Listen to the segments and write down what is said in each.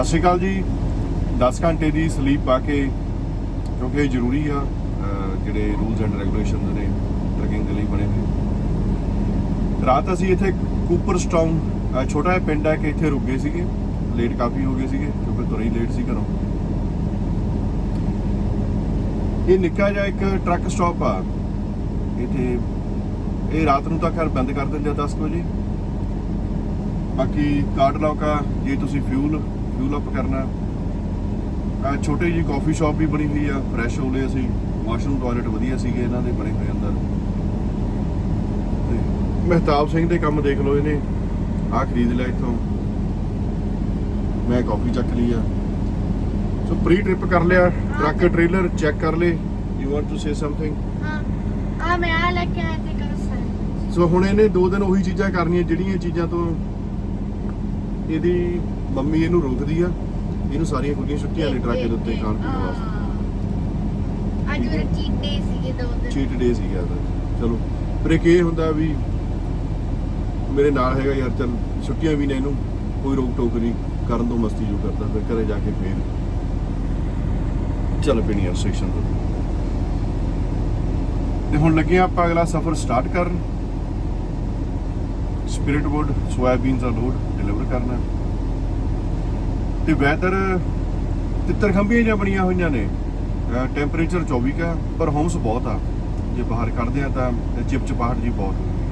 ਸਤਿ ਸ਼੍ਰੀ ਅਕਾਲ ਜੀ। 10 ਘੰਟੇ ਦੀ ਸਲੀਪ ਪਾ ਕੇ, ਕਿਉਂਕਿ ਇਹ ਜ਼ਰੂਰੀ ਆ ਜਿਹੜੇ ਰੂਲਸ ਐਂਡ ਰੈਗੂਲੇਸ਼ਨਸ ਨੇ ਟਰਕਿੰਗ ਦੇ ਲਈ ਬਣੇ ਹੋਏ ਰਾਤ ਅਸੀਂ ਇੱਥੇ ਕੂਪਰਸਟਾਊਨ ਅਹ, ਛੋਟਾ ਜਿਹਾ ਪਿੰਡ ਹੈ ਕਿ ਇੱਥੇ ਰੁਕ ਗਏ ਸੀਗੇ। ਲੇਟ ਕਾਫੀ ਹੋ ਗਏ ਸੀਗੇ, ਕਿਉਂਕਿ ਤੁਰੇ ਹੀ ਲੇਟ ਸੀ ਘਰੋਂ। ਇਹ ਨਿੱਕਾ ਜਿਹਾ ਇੱਕ ਟਰੱਕ ਸਟਾਪ ਆ। ਇੱਥੇ ਇਹ ਰਾਤ ਨੂੰ ਤਾਂ ਘਰ ਬੰਦ ਕਰ ਦਿੰਦੇ ਆ 10 ਕੁ ਵਜੇ। ਬਾਕੀ ਕਾਰਡ ਲੌਕ ਜੇ ਤੁਸੀਂ ਫਿਊਲ ਫਿਊਲ ਅਪ ਕਰਨਾ ਆ ਛੋਟੀ ਜੀ ਕਾਫੀ ਸ਼ਾਪ ਵੀ ਬਣੀ ਹੋਈ ਆ ਫਰੈਸ਼ ਹੋ ਲਏ ਅਸੀਂ। ਵਾਸ਼ਰੂਮ ਟਾਇਲਟ ਵਧੀਆ ਸੀਗੇ ਇਹਨਾਂ ਦੇ ਬਣੇ ਹੋਏ ਅੰਦਰ। ਤੇ ਮਹਿਤਾਬ ਸਿੰਘ ਦੇ ਕੰਮ ਦੇਖ ਲਓ ਇਹਨੇ। ਆ ਖਰੀਦ ਲਿਆ ਇੱਥੋਂ। ਮੈਂ ਕਾਫੀ ਚੱਕ ਲਈ ਆ। ਸੋ ਪ੍ਰੀ ਟ੍ਰਿਪ ਕਰ ਲਿਆ ਟਰੱਕ ਟ੍ਰੇਲਰ ਚੈੱਕ ਕਰ ਲੇ you want to say something ਹਾਂ। ਆ ਮੈਂ ਆ ਲੈ ਕੇ ਆਇਆ ਤੇ ਕਰ ਸਾਂ ਸੋ ਹੁਣ ਇਹਨੇ ਦੋ ਦਿਨ ਉਹੀ ਚੀਜ਼ਾਂ ਕਰਨੀਆਂ ਜਿਹੜੀਆਂ ਚੀਜ਼ਾਂ ਤੋਂ ਇਹਦੀ ਮੰਮੀ ਇਹਨੂੰ ਰੋਕਦੀ ਆ ਇਹਨੂੰ ਸਾਰੀਆਂ ਖੁੱਲੀਆਂ ਛੁੱਟੀਆਂ ਨੇ ਟਰੱਕ ਦੇ ਉੱਤੇ ਖਾਣ ਪੀਣ ਵਾਸਤੇ। ਅੱਜ ਮੇਰਾ ਚੀਟ ਡੇ ਸੀਗੇ ਦੋ ਦਿਨ। ਚੀਟ ਡੇ ਸੀਗਾ ਤਾਂ ਚਲੋ ਪਰ ਇੱਕ ਇਹ ਹੁੰਦਾ ਵੀ ਮੇਰੇ ਨਾਲ ਹੈਗਾ ਯਾਰ ਚੱਲ ਛੁੱਟੀਆਂ ਵੀ ਨੇ ਇਹਨੂੰ ਕੋਈ ਰੋਕ ਟੋਕ ਨਹੀਂ ਕਰਨ ਤੋਂ ਮਸਤੀ ਜੋ ਕਰਦਾ ਫਿਰ ਘਰੇ ਜਾ ਕੇ ਫੇਰ ਚੱਲ ਪੈਣੀ ਯਾਰ ਸੈਕਸ਼ਨ ਤੋਂ। ਤੇ ਹੁਣ ਲੱਗੇ ਆਪਾਂ ਅਗਲਾ ਸਫ਼ਰ ਸਟਾਰਟ ਕਰਨ। ਸਪਿਰਿਟ ਵੁੱਡ ਸੋਇਆਬੀਨਸ ਦਾ ਲੋਡ ਡਿਲੀਵਰ ਕਰਨਾ। ਤੇ ਵੈਦਰ ਤਿੱਤਰ ਖੰਭੀਆਂ ਜਿਹੀਆਂ ਬਣੀਆਂ ਹੋਈਆਂ ਨੇ। ਟੈਂਪਰੇਚਰ 24 ਕਾ ਪਰ ਹੋਮਸ ਬਹੁਤ ਆ। ਜੇ ਬਾਹਰ ਕੱਢਦੇ ਆ ਤਾਂ ਚਿਪਚਪਾਹਟ ਜੀ ਬਹੁਤ ਹੁੰਦੀ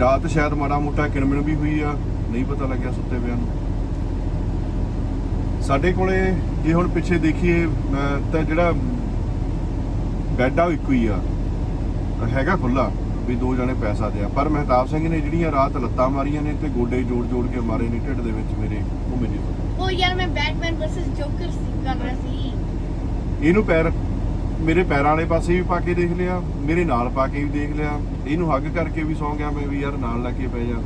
ਰਾਤ ਸ਼ਾਇਦ ਮਾੜਾ ਮੋਟਾ ਕਿਣਮਿਣ ਵੀ ਹੋਈ ਆ, ਨਹੀਂ ਪਤਾ ਲੱਗਿਆ ਸੁੱਤੇ ਪਿਆ ਨੂੰ। ਸਾਡੇ ਕੋਲੇ ਜੇ ਹੁਣ ਪਿੱਛੇ ਦੇਖੀਏ ਤਾਂ ਜਿਹੜਾ ਬੈੱਡ ਆ ਉਹ ਇੱਕੋ ਹੀ ਆ। ਹੈਗਾ ਖੁੱਲਾ ਵੀ ਦੋ ਜਣੇ ਪੈ ਸਕਦੇ ਆ ਪਰ ਮਹਿਤਾਬ ਸਿੰਘ ਨੇ ਜਿਹੜੀਆਂ ਰਾਤ ਲੱਤਾਂ ਮਾਰੀਆਂ ਨੇ ਤੇ ਗੋਡੇ ਜੋੜ ਜੋੜ ਕੇ ਮਾਰੇ ਨੇ ਢਿੱਡ ਦੇ ਵਿੱਚ ਮੇਰੇ ਉਹ ਨਹੀਂ ਪਤਾ। ਉਹ ਯਾਰ ਮੈਂ ਬੈਟਮੈਨ ਵਰਸਸ ਜੋਕਰ ਸੀ ਕਰ ਰਿਹਾ ਸੀ ਇਹਨੂੰ ਪੈਰ ਮੇਰੇ ਪੈਰਾਂ ਵਾਲੇ ਪਾਸੇ ਵੀ ਪਾ ਕੇ ਦੇਖ ਲਿਆ ਮੇਰੇ ਨਾਲ ਪਾ ਕੇ ਵੀ ਦੇਖ ਲਿਆ ਇਹਨੂੰ ਹੱਗ ਕਰਕੇ ਵੀ ਸੌਂ ਗਿਆ ਮੈਂ ਵੀ ਯਾਰ ਨਾਲ ਲੈ ਕੇ ਪੈ ਜਾ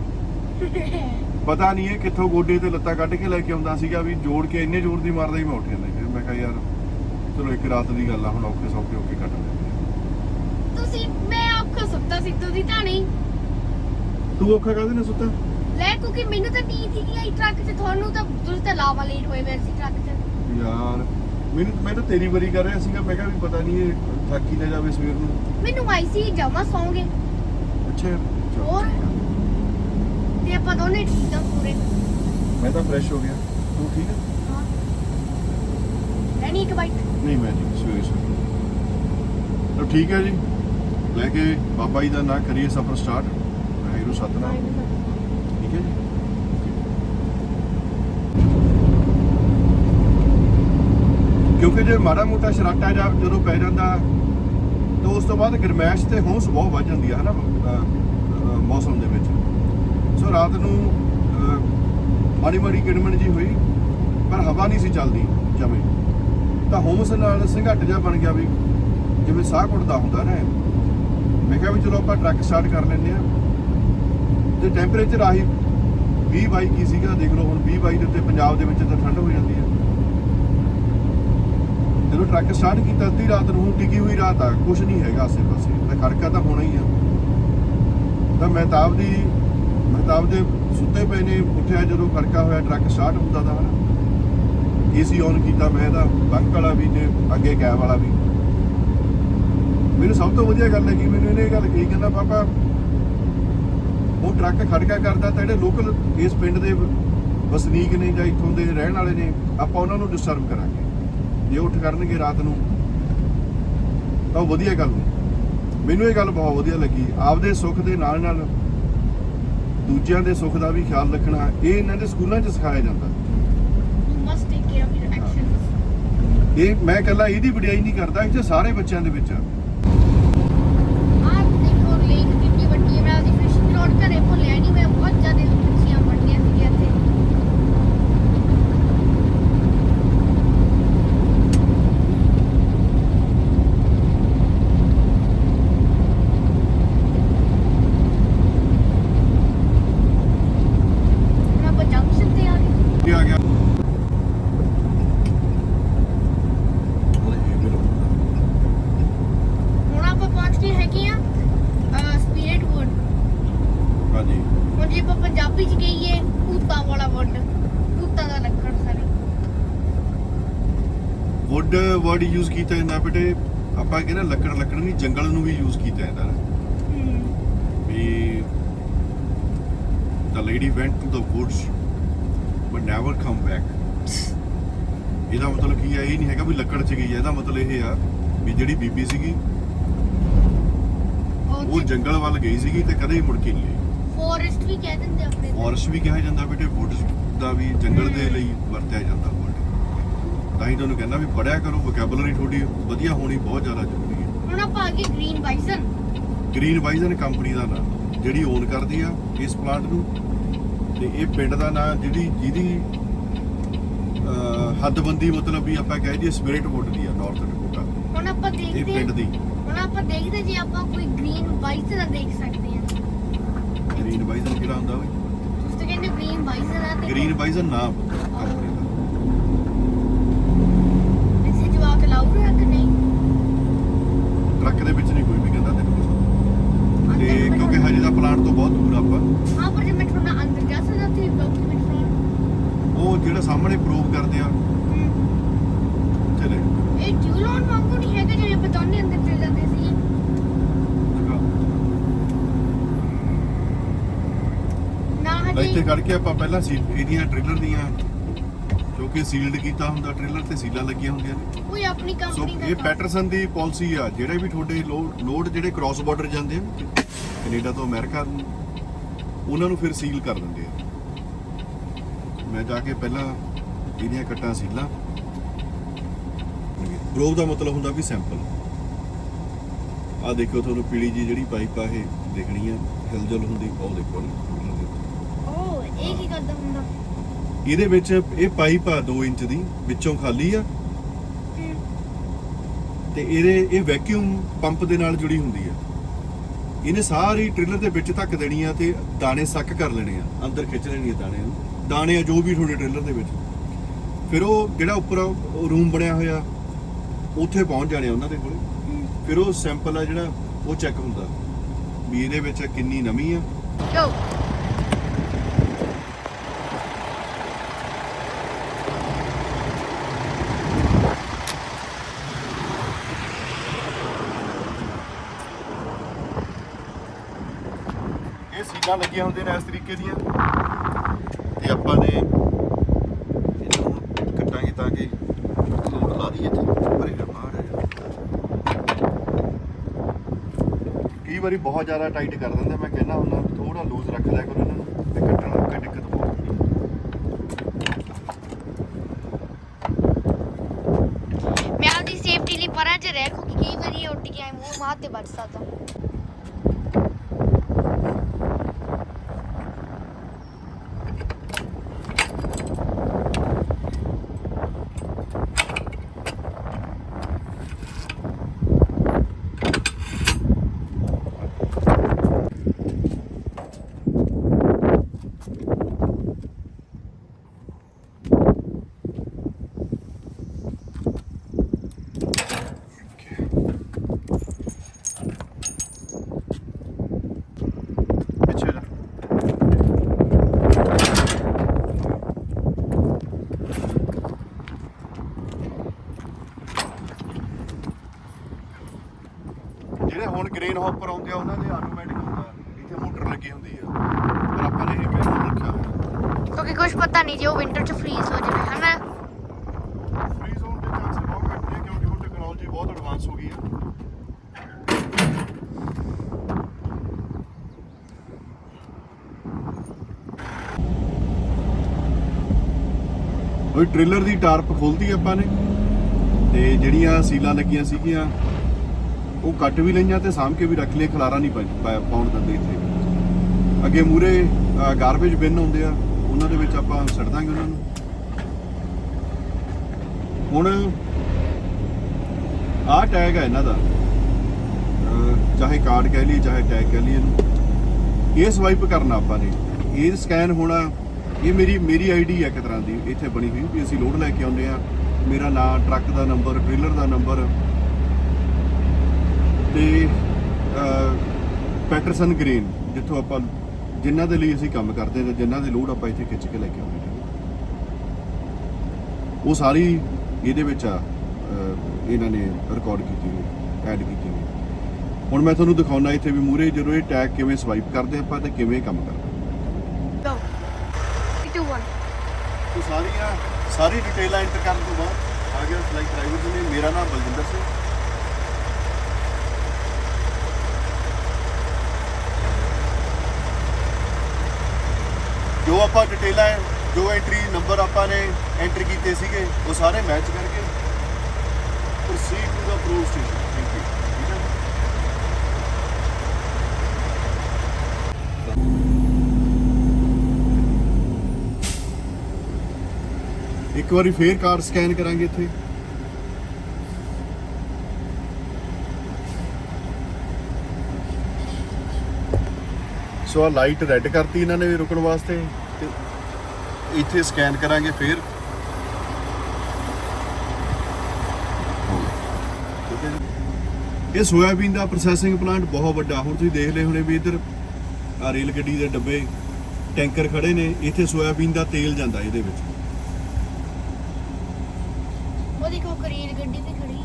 ਪਤਾ ਨਹੀਂ ਇਹ ਕਿੱਥੋਂ ਗੋਡੇ ਤੇ ਲੱਤਾਂ ਕੱਢ ਕੇ ਲੈ ਕੇ ਆਉਂਦਾ ਸੀਗਾ ਵੀ ਜੋੜ ਕੇ ਇੰਨੇ ਜ਼ੋਰ ਦੀ ਮਾਰਦਾ ਹੀ ਮੈਂ ਉੱਠ ਜਾਂਦਾ ਸੀ। ਫਿਰ ਮੈਂ ਕਿਹਾ ਯਾਰ ਚਲੋ ਇੱਕ ਰਾਤ ਦੀ ਗੱਲ ਆ ਹੁਣ ਔਖੇ ਸੌਖੇ ਹੋ ਕੇ ਕੱਟ ਲੈਂਦੇ। ਤੁਸੀਂ ਮੈਂ ਔਖਾ ਸੁੱਤਾ ਸੀ ਤੁਸੀਂ ਤਾਂ ਨਹੀਂ। ਤੂੰ ਔਖਾ ਕਾਹਦੇ ਨਾਲ ਸੁੱਤਾ? ਲੈ ਕਿਉਂਕਿ ਮੈਨੂੰ ਤਾਂ ਨੀਂਦ ਹੀ ਨਹੀਂ ਆਈ ਟਰੱਕ 'ਚ। ਤੁਹਾਨੂੰ ਤਾਂ ਤੁਸੀਂ ਤਾਂ ਲਾਵਾ ਲੇਟ ਹੋਏ ਮੇਰੇ ਸੀ ਟਰੱਕ 'ਚ। ਯਾਰ ਮੈਨੂੰ ਮੈਂ ਤਾਂ ਤੇਰੀ ਵਾਰੀ ਕਰ ਰਿਹਾ ਸੀਗਾ। ਮੈਂ ਕਿਹਾ ਵੀ ਪਤਾ ਨਹੀਂ ਇਹ ਥੱਕ ਨਾ ਜਾਵੇ ਸਵੇਰ ਨੂੰ। ਮੈਨੂੰ ਆਈ ਸੀ ਜਮਾ ਸੌਂਗੇ। ਅੱਛਾ ਚਲੋ ਹੋਰ? ਠੀਕ। ਤੇ ਆਪਾਂ ਦੋਨੇ ਠੀਕ ਆ ਪੂਰੇ। ਮੈਂ ਤਾਂ ਫਰੈਸ਼ ਹੋ ਗਿਆ। ਤੂੰ ਠੀਕ ਹੈ। ਹਾਂ ਲੈਣੀ ਇੱਕ ਬਾਈਟ ਨਹੀਂ ਮੈਂ ਜੀ ਸਵੇਰੇ ਸਵੇਰੇ। ਤਾਂ ਠੀਕ ਹੈ ਜੀ। ਲੈ ਕੇ ਬਾਬਾ ਜੀ ਦਾ ਨਾਂ ਕਰੀਏ ਸਫ਼ਰ ਸਟਾਰਟ ਵਾਹਿਗੁਰੂ ਸਤਨਾਮ। ਠੀਕ ਹੈ ਜੀ? ਕਿਉਂਕਿ ਜੇ ਮਾੜਾ ਮੋਟਾ ਸ਼ਰਾਟਾ ਜਾਂ ਜਦੋਂ ਪੈ ਜਾਂਦਾ ਤਾਂ ਉਸ ਤੋਂ ਬਾਅਦ ਗਰਮੈਸ਼ ਤੇ ਹੋਂਸ ਬਹੁਤ ਵੱਧ ਜਾਂਦੀ ਹੈ ਹਨਾ ਮੌਸਮ ਦੇ ਵਿੱਚ। ਸੋ ਰਾਤ ਨੂੰ ਅਹ, ਮਾੜੀ ਮਾੜੀ ਕਿਣਮਣ ਜੀ ਹੋਈ ਪਰ ਹਵਾ ਨਹੀਂ ਸੀ ਚੱਲਦੀ ਜਮੇ। ਤਾਂ ਹੋਮਸ ਨਾਲ ਸੰਘਟ ਜਾ ਬਣ ਗਿਆ ਵੀ ਜਿਵੇਂ ਸਾਹ ਘੁੱਟਦਾ ਹੁੰਦਾ ਨਾ। ਮੈਂ ਕਿਹਾ ਵੀ ਚਲੋ ਆਪਾਂ ਟਰੱਕ ਸਟਾਰਟ ਕਰ ਲੈਂਦੇ ਆ ਤੇ ਟੈਂਪਰੇਚਰ ਆਹੀ 20 22 ਕੀ ਸੀਗਾ, ਦੇਖ ਲਓ ਹੁਣ 20 22 ਦੇ ਉੱਤੇ ਪੰਜਾਬ ਦੇ ਵਿੱਚ ਤਾਂ ਠੰਡ ਹੋ ਜਾਂਦੀ ਹੈ। ਜਦੋਂ ਟਰੱਕ ਸਟਾਰਟ ਕੀਤਾ, ਅੱਧੀ ਰਾਤ ਨੂੰ ਟਿਕੀ ਹੋਈ ਰਾਤ ਆ ਕੁਝ ਨਹੀਂ ਹੈਗਾ ਆਸੇ ਪਾਸੇ ਤਾਂ ਖੜਕਾ ਤਾਂ ਹੋਣਾ ਹੀ ਆ। ਤਾਂ ਮਹਿਤਾਬ ਦੀ, ਮਹਿਤਾਬ ਦੇ ਸੁੱਤੇ ਪਏ ਨੇ, ਉੱਠਿਆ ਜਦੋਂ ਖੜਕਾ ਹੋਇਆ, ਟਰੱਕ ਸਟਾਰਟ ਹੁੰਦਾ ਤਾਂ ਹਨਾ। ਏਸੀ ਔਨ ਕੀਤਾ ਮੈਂ ਇਹਦਾ ਬੰਕ ਵਾਲਾ ਵੀ ਤੇ ਅੱਗੇ ਕੈਬ ਵਾਲਾ ਵੀ। ਮੈਨੂੰ ਸਭ ਤੋਂ ਵਧੀਆ ਗੱਲ ਲੱਗੀ ਮੈਨੂੰ ਇਹਨੇ ਇਹ ਗੱਲ ਕਹੀ ਕਹਿੰਦਾ ਪਾਪਾ ਉਹ ਟਰੱਕ ਖੜਕਾ ਕਰਦਾ ਤਾਂ ਜਿਹੜੇ ਲੋਕਲ ਇਸ ਪਿੰਡ ਦੇ ਵਸਨੀਕ ਨੇ ਜਾਂ ਇੱਥੋਂ ਦੇ ਰਹਿਣ ਵਾਲੇ ਨੇ ਆਪਾਂ ਉਹਨਾਂ ਨੂੰ ਡਿਸਟਰਬ ਕਰਾਂਗੇ। ਜੇ ਉੱਠ ਕਰਨਗੇ ਰਾਤ ਨੂੰ ਤਾਂ ਉਹ ਵਧੀਆ ਗੱਲ ਨਹੀਂ ਮੈਨੂੰ ਇਹ ਗੱਲ ਬਹੁਤ ਵਧੀਆ ਲੱਗੀ। ਆਪਦੇ ਸੁੱਖ ਦੇ ਨਾਲ ਨਾਲ ਦੂਜਿਆਂ ਦੇ ਸੁੱਖ ਦਾ ਵੀ ਖਿਆਲ ਰੱਖਣਾ ਇਹ ਇਹਨਾਂ ਦੇ ਸਕੂਲਾਂ 'ਚ ਸਿਖਾਇਆ ਜਾਂਦਾ। ਇਹ ਮੈਂ ਇਕੱਲਾ ਇਹਦੀ ਵਡਿਆਈ ਨਹੀਂ ਕਰਦਾ ਇੱਥੇ ਸਾਰੇ ਬੱਚਿਆਂ ਦੇ ਵਿੱਚ ਆ ਆਹ ਦੇਖੋ ਲੇਕ ਕਿੰਨੀ ਵੱਡੀ ਹੈ ਮੈਂ ਉਹਦੀ ਫਿਸ਼ਿੰਗ ਰੋਡ ਘਰੇ ਭੁੱਲਿਆ ਨਹੀਂ ਮੈਂ ਬਹੁਤ ਜ਼ਿਆਦਾ ਮੱਛੀਆਂ ਫੜਨੀਆਂ ਸੀ ਇੱਥੇ ਹੁਣ ਆਪਾਂ ਜੰਕਸ਼ਨ ਤੇ ਆ ਗਏ ਕੀ ਆ ਗਿਆ ਇਹ ਮੇਰਾ ਹੁਣ ਆਪਾਂ ਪਹੁੰਚ ਗਏ ਹੈਗੇ ਆ ਸਪਿਰਿਟ ਵੁੱਡ ਹਾਂਜੀ ਹੁਣ ਜੇ ਆਪਾਂ ਪੰਜਾਬੀ ਚ ਕਹੀਏ ਭੂਤਾਂ ਵਾਲਾ ਵੁੱਡ ਜ਼ਿਆਦਾ ਲੱਕੜ ਸਾਰੀ ਵੁੱਡ ਵਰਡ ਯੂਜ਼ ਕੀਤਾ ਜਾਂਦਾ ਬੇਟੇ ਆਪਾਂ ਕਹਿੰਦੇ ਲੱਕੜ ਲੱਕੜ ਨਹੀਂ ਜੰਗਲ ਨੂੰ ਵੀ ਯੂਜ਼ ਕੀਤਾ ਜਾਂਦਾ ਵੀ the lady went to the woods but never come back ਇਹਦਾ ਮਤਲਬ ਕੀ ਹੈ ਇਹ ਨਹੀਂ ਹੈਗਾ ਵੀ ਲੱਕੜ ਚ ਗਈ ਹੈ ਇਹਦਾ ਮਤਲਬ ਇਹ ਆ ਵੀ ਜਿਹੜੀ ਬੀਬੀ ਸੀਗੀ ਉਹ ਜੰਗਲ ਵੱਲ ਗਈ ਸੀਗੀ ਤੇ ਕਦੇ ਮੁੜ ਕੇ ਨਹੀਂ ਆਈ। ਫੋਰੈਸਟ ਵੀ ਕਹਿ ਦਿੰਦੇ ਆਪਣੇ। ਫੋਰੈਸਟ ਵੀ ਕਿਹਾ ਜਾਂਦਾ ਬੇਟੇ ਵੁੱਡਸ ਦਾ ਵੀ ਜੰਗਲ ਦੇ ਲਈ ਵਰਤਿਆ ਜਾਂਦਾ। ਤਾਂ ਹੀ ਤੁਹਾਨੂੰ ਕਹਿੰਦਾ ਵੀ ਪੜਿਆ ਕਰੋ ਵੋਕੈਬਲਰੀ ਤੁਹਾਡੀ ਵਧੀਆ ਹੋਣੀ ਬਹੁਤ ਜ਼ਿਆਦਾ ਜ਼ਰੂਰੀ ਹੈ। ਹੁਣ ਆਪਾਂ ਆ ਗਏ green bison green bison company ਦਾ ਨਾਮ ਜਿਹੜੀ ਓਨ ਕਰਦੀ ਆ ਇਸ ਪਲਾਂਟ ਨੂੰ। ਤੇ ਇਹ ਪਿੰਡ ਦਾ ਨਾਮ ਜਿਹੜੀ ਜਿਹਦੀ ਹੱਦਬੰਦੀ ਮਤਲਬ ਵੀ ਆਪਾਂ ਕਹਿ ਦਈਏ ਸਪਿਰਿਟ ਵੁੱਡ ਦੀ ਆ ਨਾਰਥ ਡਕੋਟਾ ਹੁਣ ਆਪਾਂ ਇਹ ਦੇਖਦੇ ਪਿੰਡ ਦੀ। ਹੁਣ ਆਪਾਂ ਦੇਖਦੇ ਜੇ ਆਪਾਂ ਕੋਈ ਗ੍ਰੀਨ ਬਾਈਸਨ ਦੇਖ ਸਕਦੇ ਹਾਂ। ਗ੍ਰੀਨ ਬਾਈਜ਼ਨ ਕਿਹੜਾ ਹੁੰਦਾ ਓਏ? ਤੁਸੀਂ ਕਹਿੰਦੇ ਗ੍ਰੀਨ ਬਾਈਸਨ ਆ ਤੇ ਗ੍ਰੀਨ ਬਾਈਜ਼ਨ ਨਾਮ ਕੰਪਨੀ ਦਾ ਇਸੇ ਜਵਾਕ ਲਾਉ ਰਿਹਾ ਕਿ ਨਹੀਂ ਟਰੱਕ ਦੇ ਵਿੱਚ ਨਹੀਂ ਕੋਈ ਵੀ ਕਹਿੰਦਾ ਤੈਨੂੰ। ਅੰਦਰ ਤੇ ਕਿਉਂਕਿ ਹਜੇ ਦਾ ਪਲਾਂਟ ਤੋਂ ਬਹੁਤ ਦੂਰ ਆਪਾਂ। ਹਾਂ ਪਰ ਜੇ ਮੈਂ ਥੋੜਾ ਅੰਦਰ ਜਾ ਸਕਦਾ ਤੇ ਡਾਕੂਮੈਂਟ ਫਰੋਮ ਉਹ ਜਿਹੜਾ ਸਾਹਮਣੇ ਪ੍ਰੂਵ ਕਰਦੇ ਆ। ਉੱਥੇ ਲੈ ਇਹ ਜੂਲੋਨ ਵਾਂਗੂ ਨਹੀਂ ਹੈਗਾ ਜਿਵੇਂ ਆਪਾਂ ਦੋਨੇ ਅੰਦਰ ਚਲੇ ਜਾਂਦੇ ਸੀ। ਇੱਥੇ ਹਜੇ ਖੜ ਕੇ ਆਪਾਂ ਪਹਿਲਾਂ ਸੀ ਇਹਦੀਆਂ ਟ੍ਰੇਲਰ ਦੀਆਂ ਜੋ ਕਿ ਸੀਲਡ ਕੀਤਾ ਹੁੰਦਾ ਟ੍ਰੇਲਰ ਤੇ ਸੀਲਾਂ ਲੱਗੀਆਂ ਹੁੰਦੀਆਂ ਨੇ। ਕੋਈ ਆਪਣੀ ਸੋ ਕੰਪਨੀ ਦਾ ਇਹ ਪੈਟਰਸਨ ਦੀ ਪਾਲਿਸੀ ਆ ਜਿਹੜੇ ਵੀ ਤੁਹਾਡੇ ਲੋਡ ਜਿਹੜੇ ਕ੍ਰਾਸ ਬਾਰਡਰ ਜਾਂਦੇ ਆ ਕੈਨੇਡਾ ਤੋਂ ਅਮਰੀਕਾ ਨੂੰ ਉਹਨਾਂ ਨੂੰ ਫਿਰ ਸੀਲ ਕਰ ਦਿੰਦੇ ਆ। ਮੈਂ ਜਾ ਕੇ ਪਹਿਲਾਂ ਇਹਦੀਆਂ ਕੱਟਾਂ ਸੀਲਾਂ। ਪ੍ਰੋਬ ਦਾ ਮਤਲਬ ਹੁੰਦਾ ਵੀ ਸੈਂਪਲ ਆ ਦੇਖੋ ਤੁਹਾਨੂੰ ਪੀਲੀ ਜੀ ਜਿਹੜੀ ਪਾਈਪ ਆ ਇਹ ਦੇਖਣੀ ਆ ਹਿਲਜੁਲ ਹੁੰਦੀ ਉਹ ਦੇਖੋ ਨਾ। ਓ ਇਹ ਕੀ ਕਰਦਾ ਹੁੰਦਾ? ਇਹਦੇ ਵਿੱਚ ਇਹ ਪਾਈਪ ਆ 2 ਇੰਚ ਦੀ, ਵਿੱਚੋਂ ਖਾਲੀ ਆ। ਤੇ ਇਹਦੇ, ਇਹ ਵੈਕਿਊਮ ਪੰਪ ਦੇ ਨਾਲ ਜੁੜੀ ਹੁੰਦੀ ਆ। ਇਹਨੇ ਸਾਰੀ ਟ੍ਰੇਲਰ ਦੇ ਵਿੱਚ ਧੱਕ ਦੇਣੀ ਆ ਤੇ ਦਾਣੇ ਸੱਕ ਕਰ ਲੈਣੇ ਆ। ਅੰਦਰ ਖਿੱਚ ਲੈਣੀ ਆ ਦਾਣੇ ਨੂੰ। ਦਾਣੇ ਆ ਜੋ ਵੀ ਤੁਹਾਡੇ ਟ੍ਰੇਲਰ ਦੇ ਵਿੱਚ। ਫਿਰ ਉਹ ਜਿਹੜਾ ਉੱਪਰ ਰੂਮ ਬਣਿਆ ਹੋਇਆ, ਉੱਥੇ ਪਹੁੰਚ ਜਾਣੇ ਆ ਉਹਨਾਂ ਦੇ ਕੋਲੇ। ਫਿਰ ਉਹ ਸੈਂਪਲ ਆ ਜਿਹੜਾ, ਉਹ ਚੈੱਕ ਹੁੰਦਾ। ਵੀ ਇਹਦੇ ਵਿੱਚ ਕਿੰਨੀ ਨਮੀ ਆ। Go ਲੱਗੀਆਂ ਹੁੰਦੀਆਂ ਨੇ ਇਸ ਤਰੀਕੇ ਦੀਆਂ। ਤੇ ਆਪਾਂ ਨੇ ਇਹਨਾਂ ਕੱਟਾਂਗੇ ਤਾਂ ਕਿ ਲੋਡ ਲਾ ਦਈਏ ਤੇ ਪਰੇ ਬਾਹਰ ਕਈ ਵਾਰੀ ਬਹੁਤ ਜ਼ਿਆਦਾ ਟਾਈਟ ਕਰ ਦਿੰਦੇ ਮੈਂ ਕਹਿੰਦਾ ਹੁੰਦਾ ਥੋੜਾ ਲੂਜ਼ ਰੱਖ ਲਿਆ ਕਰੋ ਇਹਨਾਂ ਨੂੰ ਤੇ ਕੱਟਣ ਨੂੰ ਕੋਈ ਦਿੱਕਤ ਬਹੁਤ ਹੁੰਦੀ ਮੈਂ ਆਪਦੀ ਸੇਫਟੀ ਲਈ ਪਰਾਂ 'ਚ ਰਹਿ ਕਿਉਂਕਿ ਕਈ ਵਾਰੀ ਇਹ ਕੇ ਆਏ ਮੂੰਹ ਮਾਰ ਤੇ ਵੱਜ ਸਕਦਾ ਪਿੱਛੇ ਜਾ ਜਿਹੜੇ ਹੁਣ ਗ੍ਰੇਨ ਹੌਪਰ ਆਉਂਦੇ ਆ ਉਹਨਾਂ ਦੇ ਆਟੋਮੈਟਿਕ ਹੁੰਦਾ ਇੱਥੇ ਮੋਟਰ ਲੱਗੀ ਹੁੰਦੀ ਆ। ਪਰ ਆਪਾਂ ਨੇ ਇਹ ਮੈਨੂਅਲ ਰੱਖਿਆ ਹੋਇਆ। ਕਿਉਂਕਿ ਕੁਝ ਪਤਾ ਨਹੀਂ ਜੇ ਉਹ ਵਿੰਟਰ 'ਚ ਫ੍ਰੀਜ਼ ਹੋ ਜਾਵੇ ਹਨਾ? ਫ੍ਰੀਜ਼ ਹੋਣ ਦੇ ਚਾਂਸ ਬਹੁਤ ਘੱਟ ਨੇ ਕਿਉਂਕਿ ਹੁਣ ਟੈਕਨੋਲੋਜੀ ਬਹੁਤ ਐਡਵਾਂਸ ਹੋ ਗਈ ਆ ਉਹ ਟ੍ਰੇਲਰ ਦੀ ਟਾਰਪ ਖੋਲਦੀ ਆਪਾਂ ਨੇ ਤੇ ਜਿਹੜੀਆਂ ਸੀਲਾਂ ਲੱਗੀਆਂ ਸੀਗੀਆਂ ਉਹ ਕੱਟ ਵੀ ਲਈਆਂ ਤੇ ਸਾਂਭ ਕੇ ਵੀ ਰੱਖ ਲਏ ਖਲਾਰਾ ਨਹੀਂ ਪਾ- ਪਾ- ਪਾਉਣ ਦਿੰਦੇ ਇੱਥੇ। ਅੱਗੇ ਮੂਰੇ ਗਾਰਬੇਜ ਬਿਨ ਹੁੰਦੇ ਆ, ਉਹਨਾਂ ਦੇ ਵਿੱਚ ਆਪਾਂ ਸੱਟ ਦਾਂਗੇ ਉਹਨਾਂ ਨੂੰ। ਹੁਣ ਆਹ ਟੈਗ ਹੈ ਇਹਨਾਂ ਦਾ। ਚਾਹੇ ਕਾਰਡ ਕਹਿ ਲਈਏ, ਚਾਹੇ ਟੈਗ ਕਹਿ ਲਈਏ ਇਹਨੂੰ। ਇਹ ਸਵਾਈਪ ਕਰਨਾ ਆਪਾਂ ਨੇ। ਇਹ ਸਕੈਨ ਹੋਣਾ, ਇਹ ਮੇਰੀ ਮੇਰੀ ਆਈਡੀ ਹੈ ਇੱਕ ਤਰ੍ਹਾਂ ਦੀ, ਇੱਥੇ ਬਣੀ ਹੋਈ, ਵੀ ਅਸੀਂ ਲੋਡ ਲੈ ਕੇ ਆਉਂਦੇ ਆ। ਮੇਰਾ ਨਾਮ ਟਰੱਕ ਦਾ ਨੰਬਰ ਟ੍ਰੇਲਰ ਦਾ ਨੰਬਰ ਤੇ ਪੈਟਰਸਨ ਗ੍ਰੇਨ ਜਿੱਥੋਂ ਆਪਾਂ ਜਿਨ੍ਹਾਂ ਦੇ ਲਈ ਅਸੀਂ ਕੰਮ ਕਰਦੇ ਤੇ ਜਿਨ੍ਹਾਂ ਦੇ ਲੋਡ ਆਪਾਂ ਇੱਥੇ ਖਿੱਚ ਕੇ ਲੈ ਕੇ ਆਉਂਦੇ ਹਾਂ। ਉਹ ਸਾਰੀ ਇਹਦੇ ਵਿੱਚ ਆ ਇਹਨਾਂ ਨੇ ਰਿਕਾਰਡ ਕੀਤੀ ਹੋਈ ਐਡ ਕੀਤੀ ਹੋਈ। ਹੁਣ ਮੈਂ ਤੁਹਾਨੂੰ ਦਿਖਾਉਣਾ ਇੱਥੇ ਵੀ ਮੂਰੇ ਜਦੋਂ ਇਹ ਟੈਗ ਕਿਵੇਂ ਸਵਾਈਪ ਕਰਦੇ ਆਪਾਂ ਤੇ ਕਿਵੇਂ ਕੰਮ ਕਰਦੇ. ਤੋ ਸਾਰੀਆਂ ਸਾਰੀ ਡਿਟੇਲਾਂ ਐਂਟਰ ਕਰਨ ਤੋਂ ਬਾਅਦ ਆ ਗਿਆ ਲਾਈਕ ਡਰਾਈਵਰ ਨੇ ਮੇਰਾ ਨਾਮ ਬਲਜਿੰਦਰ ਸਿੰਘ। ਜੋ ਆਪਾਂ ਡਿਟੇਲਾਂ ਜੋ ਐਂਟਰੀ ਨੰਬਰ ਆਪਾਂ ਨੇ ਐਂਟਰ ਕੀਤੇ ਸੀਗੇ, ਉਹ ਸਾਰੇ ਮੈਚ ਕਰਕੇ proceed to the pro station thank you ਠੀਕ ਹੈ? ਇੱਕ ਵਾਰੀ ਫੇਰ ਕਾਰਡ ਸਕੈਨ ਕਰਾਂਗੇ ਇੱਥੇ। ਸੋ ਆ ਲਾਈਟ ਰੈੱਡ ਕਰਤੀ ਇਹਨਾਂ ਨੇ ਵੀ ਰੁਕਣ ਵਾਸਤੇ ਤੇ ਇੱਥੇ ਸਕੈਨ ਕਰਾਂਗੇ ਫੇਰ। ਇਹ ਸੋਇਆਬੀਨ ਦਾ ਪ੍ਰੋਸੈਸਿੰਗ ਪਲਾਂਟ ਬਹੁਤ ਵੱਡਾ ਹੁਣ ਤੁਸੀਂ ਦੇਖ ਲਏ ਹੋਣੇ ਵੀ ਇੱਧਰ ਆ ਰੇਲ ਗੱਡੀ ਦੇ ਡੱਬੇ ਟੈਂਕਰ ਖੜੇ ਨੇ ਇੱਥੇ ਸੋਇਆਬੀਨ ਦਾ ਤੇਲ ਜਾਂਦਾ ਇਹਦੇ ਵਿੱਚ। ਉਹ ਦੇਖੋ ਕਰੀਰ ਗੱਡੀ ਤੇ ਖੜੀ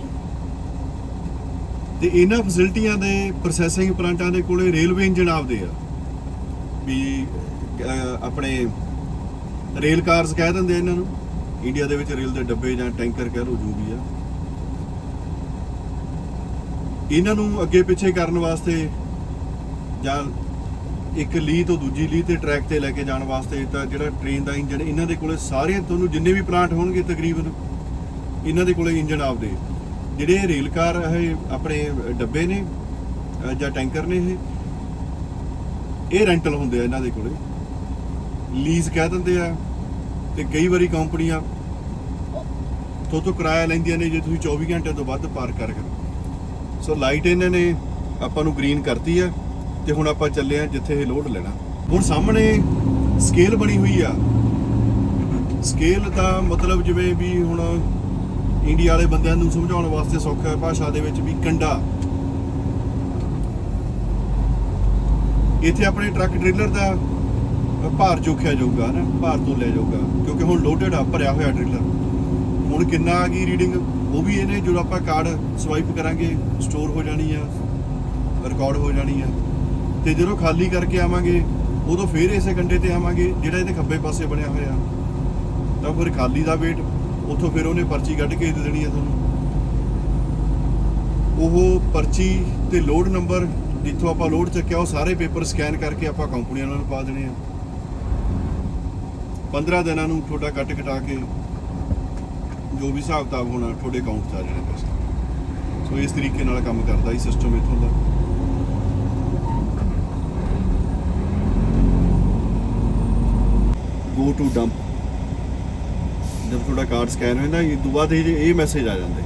ਤੇ ਇਹਨਾਂ ਫੈਸਿਲਿਟੀਆਂ ਦੇ ਪ੍ਰੋਸੈਸਿੰਗ ਪਲਾਂਟਾਂ ਦੇ ਕੋਲੇ ਰੇਲਵੇ ਇੰਜਨ ਆਪਦੇ ਆ। ਵੀ ਅਹ, ਆਪਣੇ ਰੇਲ ਕਾਰਸ ਕਹਿ ਦਿੰਦੇ ਆ ਇਹਨਾਂ ਨੂੰ। ਇੰਡੀਆ ਦੇ ਵਿੱਚ ਰੇਲ ਦੇ ਡੱਬੇ ਜਾਂ ਟੈਂਕਰ ਕਹਿ ਲਓ ਜੋ ਵੀ ਆ। ਇਹਨਾਂ ਨੂੰ ਅੱਗੇ ਪਿੱਛੇ ਕਰਨ ਵਾਸਤੇ ਜਾਂ ਇੱਕ ਲੀ ਤੋਂ ਦੂਜੀ ਲੀ ਤੇ ਟਰੈਕ ਤੇ ਲੈ ਕੇ ਜਾਣ ਵਾਸਤੇ ਤਾਂ ਜਿਹੜਾ ਟ੍ਰੇਨ ਦਾ ਇੰਜਨ ਇਹਨਾਂ ਦੇ ਕੋਲੇ ਸਾਰੇ ਤੁਹਾਨੂੰ ਜਿੰਨੇ ਵੀ ਪਲਾਂਟ ਹੋਣਗੇ ਤਕਰੀਬਨ ਇਹਨਾਂ ਦੇ ਕੋਲੇ ਇੰਜਨ ਆਪਦੇ। ਜਿਹੜੇ ਰੇਲ ਕਾਰ ਇਹ ਆਪਣੇ ਡੱਬੇ ਨੇ ਅਹ ਜਾਂ ਟੈਂਕਰ ਨੇ ਇਹ। ਇਹ ਰੈਂਟਲ ਹੁੰਦੇ ਆ ਇਹਨਾਂ ਦੇ ਕੋਲੇ। ਲੀਜ਼ ਕਹਿ ਦਿੰਦੇ ਆ ਤੇ ਕਈ ਵਾਰੀ ਕੰਪਨੀਆਂ ਤੋਂ ਤੋਂ ਕਿਰਾਇਆ ਲੈਂਦੀਆਂ ਨੇ ਜੇ ਤੁਸੀਂ 24 ਘੰਟੇ ਤੋਂ ਵੱਧ ਪਾਰ ਕਰ ਗਏ। ਸੋ ਲਾਈਟ ਇਹਨਾਂ ਨੇ ਆਪਾਂ ਨੂੰ ਗ੍ਰੀਨ ਕਰਤੀ ਆ ਤੇ ਹੁਣ ਆਪਾਂ ਚੱਲੇ ਆ ਜਿੱਥੇ ਇਹ ਲੋਡ ਲੈਣਾ। ਹੁਣ ਸਾਹਮਣੇ ਸਕੇਲ ਬਣੀ ਹੋਈ ਆ। ਸਕੇਲ ਦਾ ਮਤਲਬ ਜਿਵੇਂ ਵੀ ਹੁਣ ਇੰਡੀਆ ਵਾਲੇ ਬੰਦਿਆਂ ਨੂੰ ਸਮਝਾਉਣ ਵਾਸਤੇ ਸੌਖਾ ਭਾਸ਼ਾ ਦੇ ਵਿੱਚ ਵੀ ਕੰਡਾ। ਇੱਥੇ ਆਪਣੇ ਟਰੱਕ ਟ੍ਰੇਲਰ ਦਾ ਭਾਰ ਚੋਖਿਆ ਜਾਊਗਾ ਨਾ, ਭਾਰ ਤੋਂ ਲੈ ਜਾਊਗਾ, ਕਿਉਂਕਿ ਹੁਣ ਲੋਡਡ ਆ, ਭਰਿਆ ਹੋਇਆ ਟ੍ਰੇਲਰ ਹੁਣ ਕਿੰਨਾ ਆ ਗਈ ਰੀਡਿੰਗ ਉਹ ਵੀ ਇਹਨੇ ਜਦੋਂ ਆਪਾਂ ਕਾਰਡ ਸਵਾਈਪ ਕਰਾਂਗੇ ਸਟੋਰ ਹੋ ਜਾਣੀ ਆ ਰਿਕਾਰਡ ਹੋ ਜਾਣੀ ਆ। ਤੇ ਜਦੋਂ ਖਾਲੀ ਕਰਕੇ ਆਵਾਂਗੇ, ਉਦੋਂ ਫੇਰ ਇਸੇ ਕੰਡੇ ਤੇ ਆਵਾਂਗੇ, ਜਿਹੜਾ ਇਹਦੇ ਖੱਬੇ ਪਾਸੇ ਬਣਿਆ ਹੋਇਆ। ਤਾਂ ਫਿਰ ਖਾਲੀ ਦਾ ਵੇਟ ਉੱਥੋਂ ਫਿਰ ਉਹਨੇ ਪਰਚੀ ਕੱਢ ਕੇ ਦੇ ਦੇਣੀ ਆ ਤੁਹਾਨੂੰ। ਉਹ ਪਰਚੀ ਤੇ ਲੋਡ ਨੰਬਰ ਜਿੱਥੋਂ ਆਪਾਂ ਲੋਡ ਚੱਕਿਆ, ਉਹ ਸਾਰੇ ਪੇਪਰ ਸਕੈਨ ਕਰਕੇ ਆਪਾਂ ਕੰਪਨੀਆਂ ਨੂੰ ਪਾ ਦੇਣੇ ਆ। 15 ਦਿਨਾਂ ਨੂੰ ਤੁਹਾਡਾ ਕੱਟ ਕਟਾ ਕੇ ਜੋ ਵੀ ਹਿਸਾਬ ਕਿਤਾਬ ਹੋਣਾ, ਤੁਹਾਡੇ ਅਕਾਊਂਟ 'ਚ ਆ ਜਾਣੇ ਪੈਸੇ। ਸੋ ਇਸ ਤਰੀਕੇ ਨਾਲ ਕੰਮ ਕਰਦਾ ਹੀ ਸਿਸਟਮ ਇੱਥੋਂ ਦਾ। ਗੋ ਟੂ ਡੰਪ ਜਦ ਤੁਹਾਡਾ ਕਾਰਡ ਸਕੈਨ ਹੋਇਆ ਨਾ ਇਹ ਤੋਂ ਬਾਅਦ ਇਹ ਮੈਸੇਜ ਆ ਜਾਂਦਾ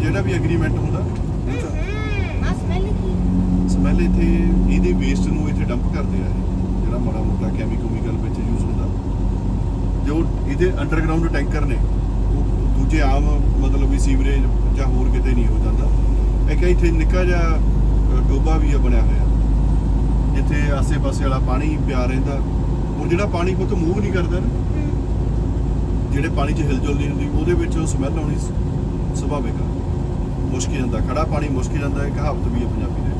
ਜਿਹੜਾ ਵੀ ਐਗਰੀਮੈਂਟ ਹੁੰਦਾ। ਸਮੈਲ ਇੱਥੇ ਇਹਦੇ ਵੇਸਟ ਨੂੰ ਇੱਥੇ ਡੰਪ ਕਰਦੇ ਆ ਇਹ, ਜਿਹੜਾ ਮਾੜਾ ਮੋਟਾ ਕੈਮੀਕਲ ਵਿੱਚ ਯੂਜ਼ ਹੁੰਦਾ। ਜੋ ਇਹਦੇ ਅੰਡਰਗਰਾਉਂਡ ਟੈਂਕਰ ਨੇ ਉਹ ਦੂਜੇ ਆਮ ਮਤਲਬ ਵੀ ਸੀਵਰੇਜ ਜਾਂ ਹੋਰ ਕਿਤੇ ਨਹੀਂ ਹੋ ਜਾਂਦਾ। ਇੱਕ ਇੱਥੇ ਨਿੱਕਾ ਜਿਹਾ ਡੋਬਾ ਵੀ ਆ ਬਣਿਆ ਹੋਇਆ। ਜਿੱਥੇ ਆਸੇ-ਪਾਸੇ ਵਾਲਾ ਪਾਣੀ ਪਿਆ ਰਹਿੰਦਾ। ਉਹ ਜਿਹੜਾ ਪਾਣੀ ਪੁੱਤ ਮੂਵ ਨਹੀਂ ਕਰਦਾ ਨਾ ਜਿਹੜੇ ਪਾਣੀ 'ਚ ਹਿਲਜੁਲ ਨਹੀਂ ਹੁੰਦੀ ਉਹਦੇ ਵਿੱਚ ਉਹ ਸਮੈਲ ਆਉਣੀ ਸੁਭਾਵਿਕ ਆ। ਮੁਸ਼ਕਿਲ ਜਾਂਦਾ ਖੜਾ ਪਾਣੀ ਮੁਸ਼ਕਿਲ ਜਾਂਦਾ ਇਹ ਕਹਾਵਤ ਵੀ ਹੈ ਪੰਜਾਬੀ ਦੇ ਵਿੱਚ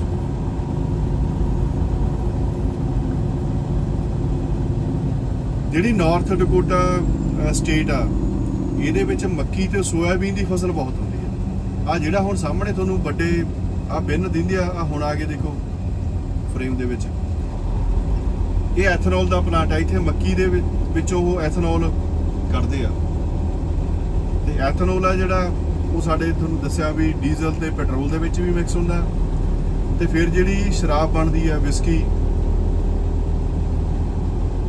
ਜਿਹੜੀ ਨਾਰਥ ਡਕੋਟਾ ਸਟੇਟ ਆ, ਇਹਦੇ ਵਿੱਚ ਮੱਕੀ ਤੇ ਸੋਇਆਬੀਨ ਦੀ ਫਸਲ ਬਹੁਤ ਹੁੰਦੀ ਹੈ। ਆ ਜਿਹੜਾ ਹੁਣ ਸਾਹਮਣੇ ਤੁਹਾਨੂੰ ਵੱਡੇ ਆ ਬਿੰਨ ਦਿੰਦੇ ਆ ਆ ਹੁਣ ਆ ਕੇ ਦੇਖੋ ਫਰੇਮ ਦੇ ਵਿੱਚ। ਇਹ ਐਥਨੋਲ ਦਾ ਪਲਾਂਟ ਆ, ਇੱਥੇ ਮੱਕੀ ਦੇ ਵਿੱਚ- ਵਿੱਚੋਂ ਉਹ ਐਥਨੋਲ ਕੱਢਦੇ ਆ। ਤੇ ਐਥਨੋਲ ਆ ਜਿਹੜਾ, ਉਹ ਸਾਡੇ ਤੁਹਾਨੂੰ ਦੱਸਿਆ ਵੀ ਡੀਜ਼ਲ ਤੇ ਪੈਟਰੋਲ ਦੇ ਵਿੱਚ ਵੀ ਮਿਕਸ ਹੁੰਦਾ। ਤੇ ਫਿਰ ਜਿਹੜੀ ਸ਼ਰਾਬ ਬਣਦੀ ਆ ਵਿਸਕੀ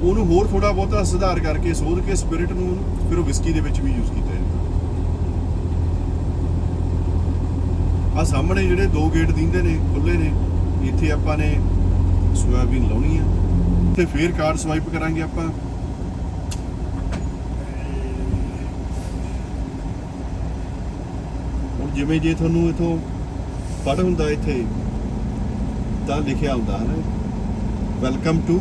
ਉਹਨੂੰ ਹੋਰ ਥੋੜਾ ਬਹੁਤਾ ਸੁਧਾਰ ਕਰਕੇ, ਸੋਧ ਕੇ ਸਪਿਰਿਟ ਨੂੰ ਫਿਰ ਉਹ ਵਿਸਕੀ ਦੇ ਵਿੱਚ ਵੀ ਯੂਜ਼ ਕੀਤਾ ਜਾਂਦਾ ਆ ਸਾਹਮਣੇ ਜਿਹੜੇ ਦੋ ਗੇਟ ਦਿੰਦੇ ਨੇ ਖੁੱਲੇ ਨੇ, ਇੱਥੇ ਆਪਾਂ ਨੇ ਸੋਇਆਬੀਨ ਲਾਉਣੀ ਆ। ਤੇ ਫੇਰ ਕਾਰਡ ਸਵਾਈਪ ਕਰਾਂਗੇ ਆਪਾਂ। ਹੁਣ ਜਿਵੇਂ ਜੇ ਤੁਹਾਨੂੰ ਇਥੋਂ ਪੜ ਹੁੰਦਾ ਇੱਥੇ, ਤਾਂ ਲਿਖਿਆ ਹੁੰਦਾ ਹੈ ਨਾ ਵੈਲਕਮ ਟੂ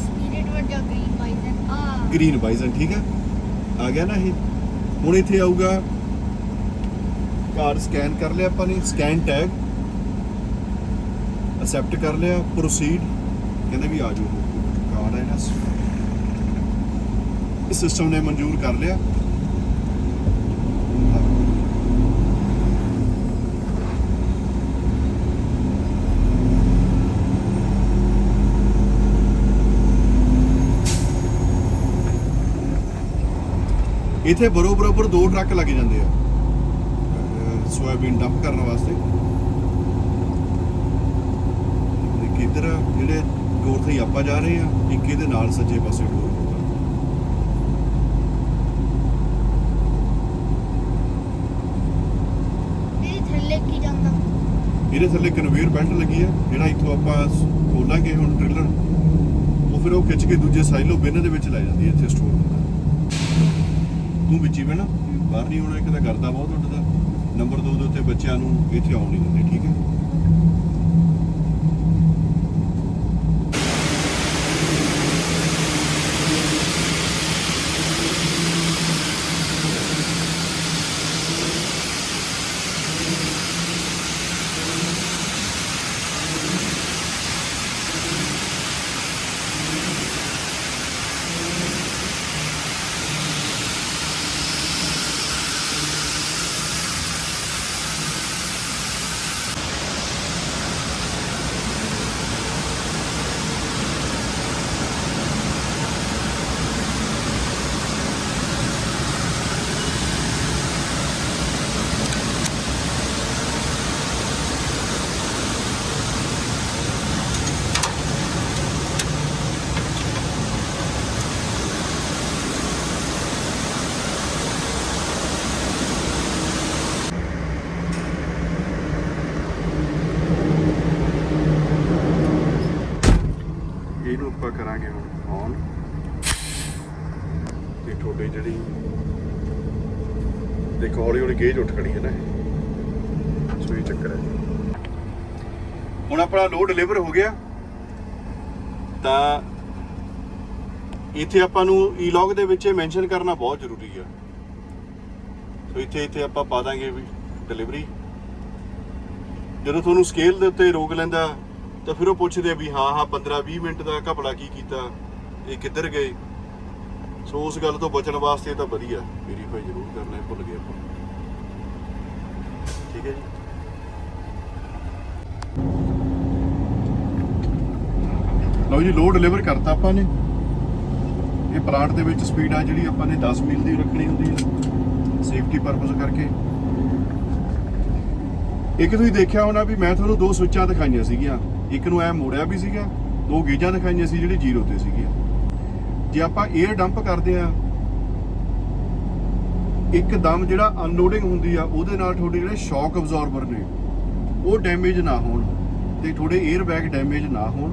ਸਪੀਰਿਟ ਵੱਡਾ ਗ੍ਰੀਨ ਗ੍ਰੀਨ ਬਾਈਜ਼ਨ ਠੀਕ ਹੈ? ਆ ਗਿਆ ਨਾ ਇਹ? ਹੁਣ ਇੱਥੇ ਆਊਗਾ। ਕਾਰਡ ਸਕੈਨ ਕਰ ਲਿਆ ਆਪਾਂ ਨੇ ਸਕੈਨ ਟੈਗ ਅਸੈਪਟ ਕਰ ਲਿਆ ਪ੍ਰੋਸੀਡ ਕਹਿੰਦੇ ਵੀ ਆ ਜਾਓ। ਕਾਰਡ ਹੈ ਨਾ। ਇਸ ਸਿਸਟਮ ਨੇ ਮਨਜ਼ੂਰ ਕਰ ਲਿਆ। ਇੱਥੇ ਬਰੋ ਬਰੋਬਰ ਦੋ ਟਰੱਕ ਲੱਗ ਜਾਂਦੇ ਆ। ਸੋਇਆਬੀਨ ਡੰਪ ਕਰਨ ਵਾਸਤੇ। ਇੱਕ ਇੱਧਰ ਜਿਹੜੇ ਡੋਰ ਤੇ ਆਪਾਂ ਜਾ ਰਹੇ ਆ ਇੱਕ ਇਹਦੇ ਨਾਲ ਸੱਜੇ ਪਾਸੇ ਡੋਰ ਇਹਦੇ ਥੱਲੇ ਕਨਵੇਅਰ ਬੈਲਟ ਲੱਗੀ ਆ ਜਿਹੜਾ ਇੱਥੋਂ ਆਪਾਂ ਖੋਲਾਂਗੇ ਹੁਣ ਡ੍ਰਿਲਰ ਉਹ ਫਿਰ ਉਹ ਖਿੱਚ ਕੇ ਦੂਜੇ ਸਾਈਲੋ ਬਿਨ ਦੇ ਵਿੱਚ ਲੈ ਜਾਂਦੀ ਹੈ ਇੱਥੇ ਸਟੋਰ ਹੁੰਦਾ ਤੂੰ ਵਿੱਚ ਹੀ ਬਹਿਣਾ ਬਾਹਰ ਨਹੀਂ ਆਉਣਾ, ਇੱਕ ਤਾਂ ਕਰਦਾ ਬਹੁਤ ਉੱਡਦਾ ਨੰਬਰ 2 ਦੇ ਉੱਤੇ ਬੱਚਿਆਂ ਨੂੰ ਇੱਥੇ ਆਉਣ ਨਹੀਂ ਦਿੰਦੇ, ਠੀਕ ਹੈ ਇਹਨੂੰ ਆਪਾਂ ਕਰਾਂਗੇ ਹੁਣ ਔਨ ਤੇ ਤੁਹਾਡੇ ਜਿਹੜੀ ਦੇਖੋ ਹੌਲੀ ਹੌਲੀ ਗੇਜ ਉੱਠ ਖੜੀ ਹੈ ਨਾ ਸੋ ਇਹ ਚੱਕਰ ਹੈ। ਹੁਣ ਆਪਣਾ ਲੋਡ ਡਿਲੀਵਰ ਹੋ ਗਿਆ। ਤਾਂ ਇੱਥੇ ਆਪਾਂ ਨੂੰ ਈ ਲੌਗ ਦੇ ਵਿੱਚ ਮੈਂਸ਼ਨ ਕਰਨਾ ਬਹੁਤ ਜ਼ਰੂਰੀ ਹੈ ਸੋ ਇੱਥੇ ਇੱਥੇ ਆਪਾਂ ਪਾ ਦਾਂਗੇ ਵੀ ਡਿਲੀਵਰੀ ਜਦੋਂ ਤੁਹਾਨੂੰ ਸਕੇਲ ਦੇ ਉੱਤੇ ਰੋਕ ਲੈਂਦਾ, ਤਾਂ ਫਿਰ ਉਹ ਪੁੱਛਦੇ ਆ ਵੀ ਹਾਂ ਹਾਂ 15 20 ਮਿੰਟ ਦਾ ਘਪਲਾ ਕੀ ਕੀਤਾ, ਇਹ ਕਿੱਧਰ ਗਏ। ਸੋ ਉਸ ਗੱਲ ਤੋਂ ਬਚਣ ਵਾਸਤੇ ਤਾਂ ਵਧੀਆ। ਵੈਰੀਫਾਈ ਜ਼ਰੂਰ ਕਰਨਾ ਭੁੱਲ ਗਏ ਆਪਾਂ। ਠੀਕ ਹੈ ਜੀ। ਲਓ ਜੀ ਲੋਡ ਡਿਲੀਵਰ ਕਰਤਾ ਆਪਾਂ ਨੇ। ਇਹ ਪਲਾਂਟ ਦੇ ਵਿੱਚ ਸਪੀਡ ਆ ਜਿਹੜੀ ਆਪਾਂ ਨੇ 10 ਮੀਲ ਦੀ ਰੱਖਣੀ ਹੁੰਦੀ ਹੈ। ਸੇਫਟੀ ਪਰਪਸ ਕਰਕੇ। ਇੱਕ ਤੁਸੀਂ ਦੇਖਿਆ ਹੋਣਾ ਵੀ ਮੈਂ ਤੁਹਾਨੂੰ ਦੋ ਸਵਿੱਚਾਂ ਦਿਖਾਈਆਂ ਸੀਗੀਆਂ। ਇੱਕ ਨੂੰ ਐ ਮੋੜਿਆ ਵੀ ਸੀਗਾ, ਦੋ ਗੇਜਾਂ ਦਿਖਾਈਆਂ ਸੀ ਜਿਹੜੀ ਜ਼ੀਰੋ ਤੇ ਸੀਗੀਆਂ। ਜੇ ਆਪਾਂ 에ਅਰ ਡੰਪ ਕਰਦੇ ਆ ਇੱਕ ਦਮ ਜਿਹੜਾ ਅਨਲੋਡਿੰਗ ਹੁੰਦੀ ਆ, ਉਹਦੇ ਨਾਲ ਤੁਹਾਡੇ ਜਿਹੜੇ ਸ਼ੌਕ ਅਬਜ਼ੌਰਬਰ ਨੇ, ਉਹ ਡੈਮੇਜ ਨਾ ਹੋਣ ਤੇ ਤੁਹਾਡੇ 에ਅਰ ਬੈਗ ਡੈਮੇਜ ਨਾ ਹੋਣ।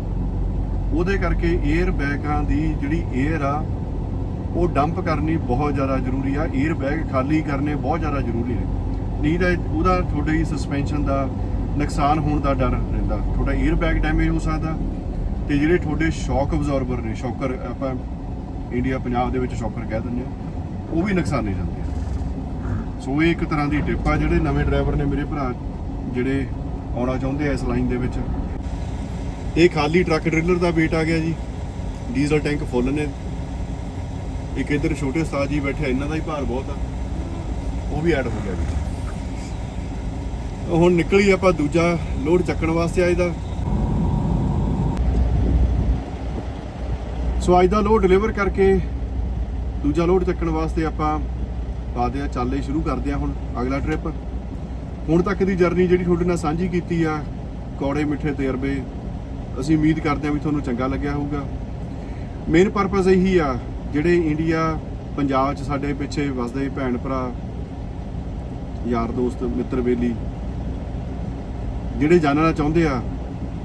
ਉਹਦੇ ਕਰਕੇ 에ਅਰ ਬੈਗਾਂ ਦੀ ਜਿਹੜੀ 에ਅਰ ਆ, ਉਹ ਡੰਪ ਕਰਨੀ ਬਹੁਤ ਜ਼ਿਆਦਾ ਜ਼ਰੂਰੀ ਆ। 에ਅਰ ਬੈਗ ਖਾਲੀ ਕਰਨੇ ਬਹੁਤ ਜ਼ਿਆਦਾ ਜ਼ਰੂਰੀ ਨੇ। ਨਹੀਂ ਤਾਂ ਉਹਦਾ ਤੁਹਾਡੇ ਹੀ ਸਸਪੈਂਸ਼ਨ ਦਾ ਨੁਕਸਾਨ ਹੋਣ ਦਾ ਡਰ ਰਹਿੰਦਾ। ਤੁਹਾਡਾ 에ਅਰ ਬੈਗ ਡੈਮੇਜ ਹੋ ਸਕਦਾ ਤੇ ਜਿਹੜੇ ਤੁਹਾਡੇ ਸ਼ੌਕ ਅਬਜ਼ੌਰਬਰ ਨੇ ਸ਼ੌਕਰ ਆਪਾਂ ਇੰਡੀਆ ਪੰਜਾਬ ਦੇ ਵਿੱਚ ਸ਼ੌਕਰ ਕਹਿ ਦਿੰਦੇ ਆ, ਉਹ ਵੀ ਨੁਕਸਾਨ ਨਹੀਂ ਜਾਂਦਾ ਸੋ ਇਹ ਇੱਕ ਤਰ੍ਹਾਂ ਦੀ ਟਿਪ ਆ, ਜਿਹੜੇ ਨਵੇਂ ਡਰਾਈਵਰ ਨੇ ਮੇਰੇ ਭਰਾ ਜਿਹੜੇ ਆਉਣਾ ਚਾਹੁੰਦੇ ਆ ਇਸ ਲਾਈਨ ਦੇ ਵਿੱਚ। ਇਹ ਖਾਲੀ ਟਰੱਕ ਡ੍ਰਿਲਰ ਦਾ ਵੇਟ ਆ ਗਿਆ ਜੀ। ਡੀਜ਼ਲ ਟੈਂਕ ਫੁੱਲ ਨੇ। ਇੱਕ ਇੱਧਰ ਛੋਟੇ ਉਸਤਾਦ ਜੀ ਬੈਠੇ ਇਹਨਾਂ ਦਾ ਹੀ ਭਾਰ ਬਹੁਤ ਆ। ਉਹ ਵੀ ਐਡ ਹੋ ਗਿਆ ਵਿੱਚ ਹੁਣ ਨਿਕਲੀ ਆਪਾਂ ਦੂਜਾ ਲੋਡ ਚੱਕਣ ਵਾਸਤੇ ਅੱਜ ਦਾ। ਸੋ ਅੱਜ ਦਾ ਲੋਡ ਡਿਲੀਵਰ ਕਰਕੇ ਦੂਜਾ ਲੋਡ ਚੱਕਣ ਵਾਸਤੇ ਆਪਾਂ ਪਾਦੇ ਆ ਚੱਲੇ ਸ਼ੁਰੂ ਕਰਦੇ ਆ ਹੁਣ, ਅਗਲਾ ਟ੍ਰਿਪ ਹੁਣ ਤੱਕ ਦੀ ਜਰਨੀ ਜਿਹੜੀ ਤੁਹਾਡੇ ਨਾਲ ਸਾਂਝੀ ਕੀਤੀ ਆ, ਕੌੜੇ ਮਿੱਠੇ ਤਜਰਬੇ, ਅਸੀਂ ਉਮੀਦ ਕਰਦੇ ਹਾਂ ਵੀ ਤੁਹਾਨੂੰ ਚੰਗਾ ਲੱਗਿਆ ਹੋਊਗਾ। ਮੇਨ ਪਰਪਸ ਇਹੀ ਆ, ਜਿਹੜੇ ਇੰਡੀਆ ਪੰਜਾਬ 'ਚ ਸਾਡੇ ਪਿੱਛੇ ਵਸਦੇ ਭੈਣ ਭਰਾ, ਯਾਰ ਦੋਸਤ, ਮਿੱਤਰ ਬੇਲੀ, ਜਿਹੜੇ ਜਾਣਨਾ ਚਾਹੁੰਦੇ ਆ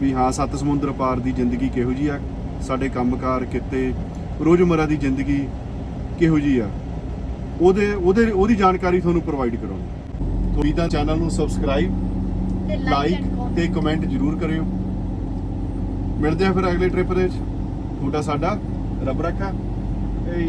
ਵੀ ਹਾਂ, ਸੱਤ ਸਮੁੰਦਰ ਪਾਰ ਦੀ ਜ਼ਿੰਦਗੀ ਕਿਹੋ ਜੀ ਆ, ਸਾਡੇ ਕੰਮਕਾਰ ਕਿੱਤੇ, ਰੋਜ਼ਮਰਾ ਦੀ ਜ਼ਿੰਦਗੀ ਕਿਹੋ ਜੀ ਆ। ਉਹਦੇ ਉਹਦੇ ਉਹਦੀ ਜਾਣਕਾਰੀ ਤੁਹਾਨੂੰ ਪ੍ਰੋਵਾਈਡ ਕਰਾਂਗੇ। ਤੋਂ ਇਹਦਾ ਚੈਨਲ ਨੂੰ ਸਬਸਕ੍ਰਾਈਬ ਤੇ ਲਾਈਕ ਤੇ ਕਮੈਂਟ ਜ਼ਰੂਰ ਕਰਿਓ। ਮਿਲਦੇ ਆ ਫਿਰ ਅਗਲੇ ਟ੍ਰਿਪ ਦੇ ਵਿੱਚ। ਤੁਹਾਡਾ ਸਾਡਾ ਰੱਬ ਰੱਖਾ। ਏ